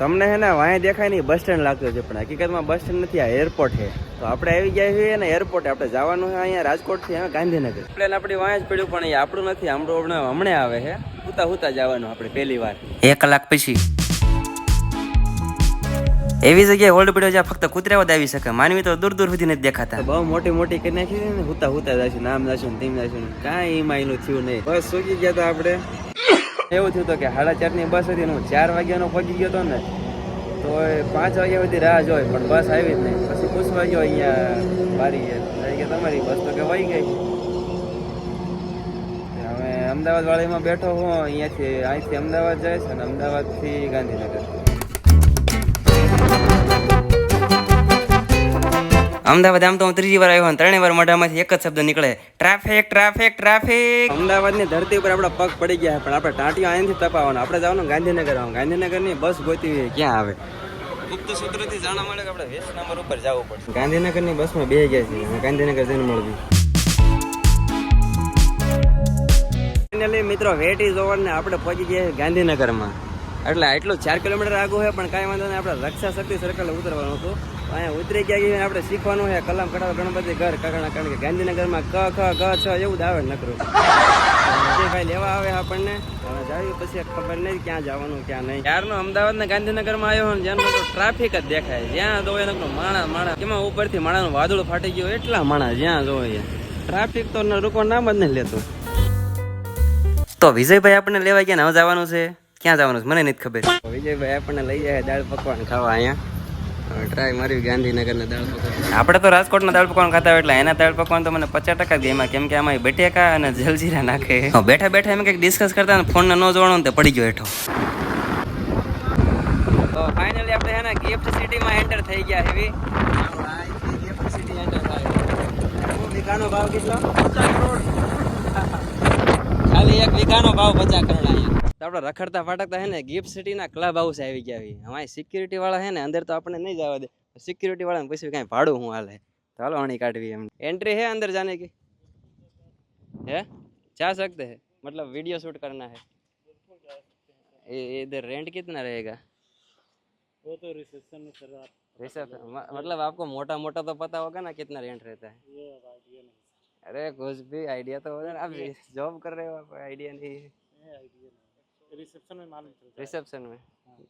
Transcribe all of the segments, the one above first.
તમને હે ને વાંય દેખાય નહીં બસ સ્ટેન્ડ લાગતું છે પણ હકીકતમાં બસ સ્ટેન્ડ નથી આ એરપોર્ટ છે. તો આપણે આવી ગયા છીએ ને એરપોર્ટ આપણે જવાનું છે અહીંયા રાજકોટથી અહીંયા ગાંધીનગર. પ્લેન આપણી વાંય જ પડ્યું પણ એ આપણું નથી આપણું હમણાં હમણાં આવે છે. હુતા હુતા જવાનું આપણે પહેલી વાર. એક કલાક પછી. એવી જગ્યાએ ઓલ્ડ પડ્યો જ્યાં ફક્ત કૂતરાઓ જ આવી શકે માનવી તો દૂર દૂર સુધી નથી દેખાતા. બહુ મોટી મોટી કરી નાખી ને હુતા હુતા જશું નામ જશું તેમ જશું કાંઈ એમાં એનું થયું નહીં. બસ સુકી ગયા તો આપણે. એવું થયું હતું કે સાડા ચારની બસ હતી હું ચાર વાગ્યાનો પહોંચી ગયો હતો ને, તો પાંચ વાગ્યા સુધી રાહ જોઈ, પણ બસ આવી જ નહીં. પછી પૂછવા ગયો અહીંયા બારી કે તમારી બસ તો કે વહી ગઈ. હવે અમદાવાદ વાળીમાં બેઠો હું, અહીંયાથી, અહીંથી અમદાવાદ જાય છે અને અમદાવાદથી ગાંધીનગર. અમદાવાદ આમ તો હું ત્રીજી વાર આવ્યો અને ત્રણેય વાર મોઢામાંથી એક જ શબ્દ નીકળે. ટ્રાફિક ટ્રાફિક ટ્રાફિક અમદાવાદની ધરતી ઉપર આપણા પગ પડી ગયા પણ આપણે ટાંટીઓ અહીંથી તપાવવાનું. આપણે જવાનું ગાંધીનગર આવવાનું ગાંધીનગરની બસ ગોતી ક્યાં આવે? ગુપ્ત સૂત્રથી જાણવા મળે કે આપણે વેસ્ટ નંબર ઉપર જવું પડશે. ગાંધીનગરની બસમાં બે ગયા છીએ ગાંધીનગર જઈને મળવી ફાઇનલી મિત્રો વેટ ઇઝ ઓવર ને આપણે પહોંચી ગયા ગાંધીનગરમાં. એટલે એટલું ચાર કિલોમીટર આગું છે પણ કાંઈ વાંધો નહીં આપણે રક્ષા શક્તિ સર્કલ ઉતરવાનું હતું. અહીંયા ઉતરી ગયા છીએ આપણે શીખવાનું છે કલામ કઢાવ ગણપતિ ઘર કારણ કારણ કે ગાંધીનગરમાં ક ખ ગ છ એવું જ આવે ને નકરું ભાઈ લેવા આવે આપણને હવે જાવી પછી ખબર નહીં ક્યાં જવાનું ક્યાં નહીં. ક્યારનો અમદાવાદ ને ગાંધીનગરમાં આવ્યો ને જ્યાં તો ટ્રાફિક જ દેખાય. જ્યાં જોવે એનું માણા માણા. એમાં ઉપરથી માણાનું વાદળું ફાટી ગયું એટલા માણા જ્યાં જોવે ટ્રાફિક તો રૂકો નામ જ નહીં લેતું. તો વિજયભાઈ આપણને લેવા ગયા ને હવે જવાનું છે? ક્યાં જવાનું છે? મને નથી ખબર. વિજયભાઈ આપણને લઈ જાય દાળ પકવાન ખાવા અહીંયા. ટ્રાય મારી ગાંધીનગરના દાળ પકવાન આપણે તો રાજકોટના દાળ પકવાન ખાતા હોય એટલે એના દાળ પકવાન તો મને પચાસ ટકા જ એમાં કેમ કે આમાં બટેકા અને જલજીરા નાખે. બેઠા બેઠા એમ કંઈક ડિસ્કસ કરતા ને ફોન ન જોવાનું તે પડી ગયો હેઠો. તો ફાઇનલી આપણે હે ને ગિફ્ટ સિટીમાં એન્ટર થઈ ગયા હેવી ગિફ્ટ સિટી એન્ટર થાય વીઘાનો ભાવ કેટલો ખાલી એક વીઘાનો ભાવ પચાસ કરોડ અહીંયા તો આપણે રખડતા ફાટકતા હે ને ગિફ્ટ સિટીના ક્લબ હાઉસ આવી ગયા છે અમારી સિક્યુરિટી વાળા હે ને અંદર તો આપણે નહીં જવા દે સિક્યુરિટી વાળાને પૂછ્યું કાંઈ ભાડું હું હાલે તો હાલો હણી કાઢવી એમ एंट्री है अंदर जाने की है जा सकते हैं मतलब वीडियो शूट करना है ये- इधर रेंट कितना रहेगा वो तो रिसेप्शन में सर आप रिसेप्शन मतलब आपको मोटा मोटा तो पता होगा ना कितना रेंट रहता है ये अब आइडिया नहीं अरे कुछ भी आइडिया तो होगा ना आप जॉब कर रहे हो आप आइडिया नहीं है રિસેપ્શનમાં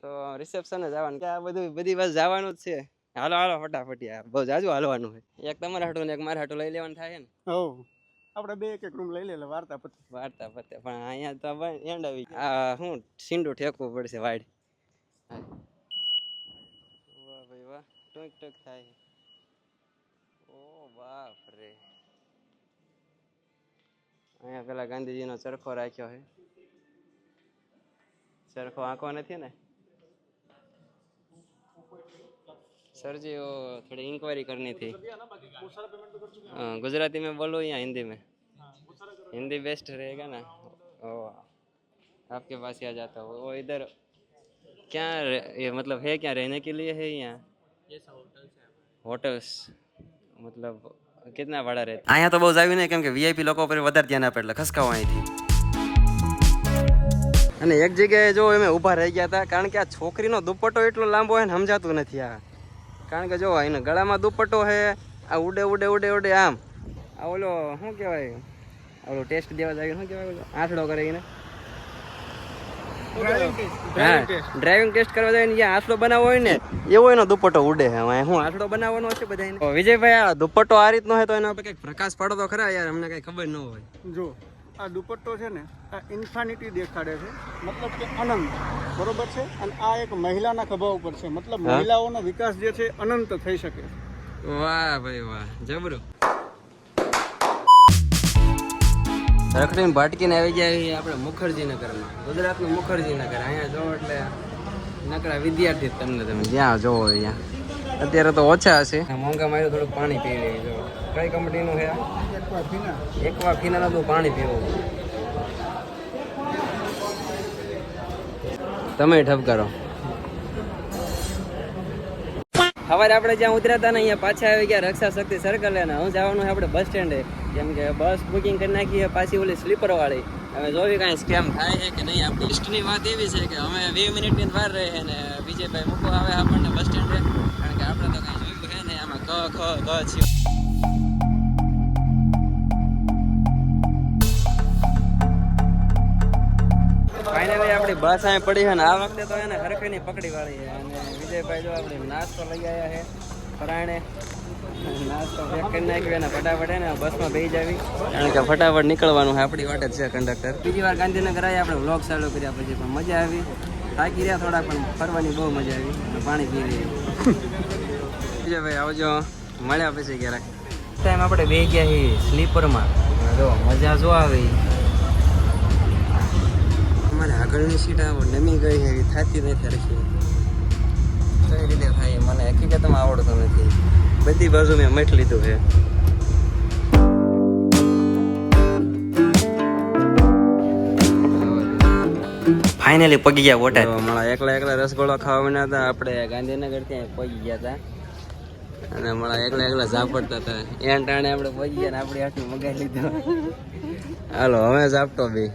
તો રિસેપ્શન જવાનું. કે આ બધું બધી વાત જવાનું જ છે. હાલો હાલો ફટાફટ યાર. બહુ જાજુ હાલવાનું છે. એક તમારા હાટો ને એક મારા હાટો લઈ લેવાનું થાય ને? હો. આપણે બે એક એક રૂમ લઈ લેલે વાર્તા પતે. વાર્તા પતે. પણ અહીંયા તો એન્ડ આવી આ હું સિંડો ઠેકવું પડશે વાડ. વાહ ભાઈ વાહ. ટોક ટોક થાય ઓ બાપ રે અહીંયા પેલા ગાંધીજીનો ચરખો રાખ્યો છે. ચરખો આંખો નથી ને सर जी वो थोड़ी इंक्वायरी करनी थी हाँ, गुजराती में बोलो या हिंदी में हिंदी बेस्ट रहेगा ना ओ आपके पास ही आ जाता हूँ वो इधर क्या रह- ये मतलब है क्या रहने के लिए है यहाँ होटल्स मतलब कितना भाड़ा रहता અહીંયા તો બહુ જ આવ્યું નહીં કેમ કે વીઆઈપી લોકો પર વધારે ધ્યાન આપે એટલે ખસકાવો અહીંથી અને એક જગ્યાએ જો અમે ઊભા રહી ગયા હતા કારણ કે આ છોકરીનો દુપટ્ટો એટલો લાંબો હોય ને સમજાતું નથી આ. કારણ કે જો એના ગળામાં દુપટ્ટો છે આ ઉડે ઉડે ઉડે ઉડે આમ. આ ઓલો શું કહેવાય? ઓલો ટેસ્ટ દેવા જાય શું કહેવાય ઓલો? આઠડો કરે એને. હા ડ્રાઇવિંગ ટેસ્ટ કરવા જાય ને જ્યાં આસડો બનાવવો હોય ને એવો એનો દુપટ્ટો ઉડે છે હવે હું આસડો બનાવવાનો છે બધા વિજયભાઈ આ દુપટ્ટો આ રીતનો હોય તો એના પર કંઈક પ્રકાશ પાડો તો ખરા યાર અમને કઈ ખબર ન હોય. જો. આ દુપટ્ટો છે ને આ ઇન્ફાનિટી દેખાડે છે. મતલબ કે અનંત. બરોબર છે? અને આ એક મહિલાના ખભા ઉપર છે. મતલબ મહિલાઓનો વિકાસ જે છે અનંત થઈ શકે છે. વાહ ભાઈ વાહ જબરું. રખડીને ભાટકીને આવી છીએ આપણે મુખર્જી નગરમાં ગુજરાતનું મુખર્જી નગર અહીંયા જો એટલે નકરા વિદ્યાર્થી તમને તમે જ્યાં જોવો ત્યાં. અત્યારે તો ઓછા હશે. મોંઘા માર્યું થોડુંક પાણી પી લેવી જો કઈ કંપનીનું છે? એકવા ફીનાનું તું પાણી પીવું. તમે ઠપકારો સવારે આપણે જ્યાં ઉતર્યા હતા ને અહીંયા પાછા આવી ગયા રક્ષા શક્તિ સર્કલ ને, હું જવાનું છે આપણે બસ સ્ટેન્ડે કેમ કે બસ બુકિંગ કરી નાખીએ પાછી ઓલી સ્લીપર વાળી. હવે જોવી કાંઈ સ્કેમ થાય છે કે નહીં? આપણી લિસ્ટની વાત એવી છે કે અમે વીસ મિનિટની વાર રહે ને બીજે ભાઈ મૂકવા આવે આપણને બસ સ્ટેન્ડે કારણ કે આપણે તો કાંઈ જોયું ક ખ ગ છે ફાઇનલી આપણી બસ અહીં પડી છે ને આ વખતે તો એને હરખેની પકડી વાળી છે. અને વિજયભાઈ જો આપણે નાસ્તો લઈ આવ્યા છે, પરાણે. નાસ્તો પેક કરી નાખ્યો અને ફટાફટ એને બસમાં બેસી જાવી. કારણ કે ફટાફટ નીકળવાનું છે, આપણી વાટે છે કંડક્ટર. બીજી વાર ગાંધીનગર આવ્યા આપણે વ્લોગ ચાલુ કર્યા પછી પણ મજા આવી. થાકી રહ્યા થોડા, પણ ફરવાની બહુ મજા આવી. અને પાણી પી રહ્યા ભાઈ આવજો. મળ્યા પછી ક્યારેક. ટાઈમ આપણે બે ગયા છીએ સ્લીપરમાં. જો મજા જો આવે. અમારે આગળની સીટ આવો નમી ગઈ એવી થતી નથી રખી કઈ રીતે થાય? મને હકીકતમાં આવડતું નથી. બધી બાજુ મેં મઠ લીધું છે. ફાઇનલી પગી ગયા વોટર. મારા એકલા એકલા રસગોળા ખાવા બન્યા હતા આપણે ગાંધીનગર ત્યાં પગી ગયા હતા? અને મારા એકલા એકલા ઝાપડતા હતા. એન ટાણે આપણે પહોંચી ગયા ને આપણી હાથમાં મગાવી લીધો. હાલો, હવે ઝાપટો બી.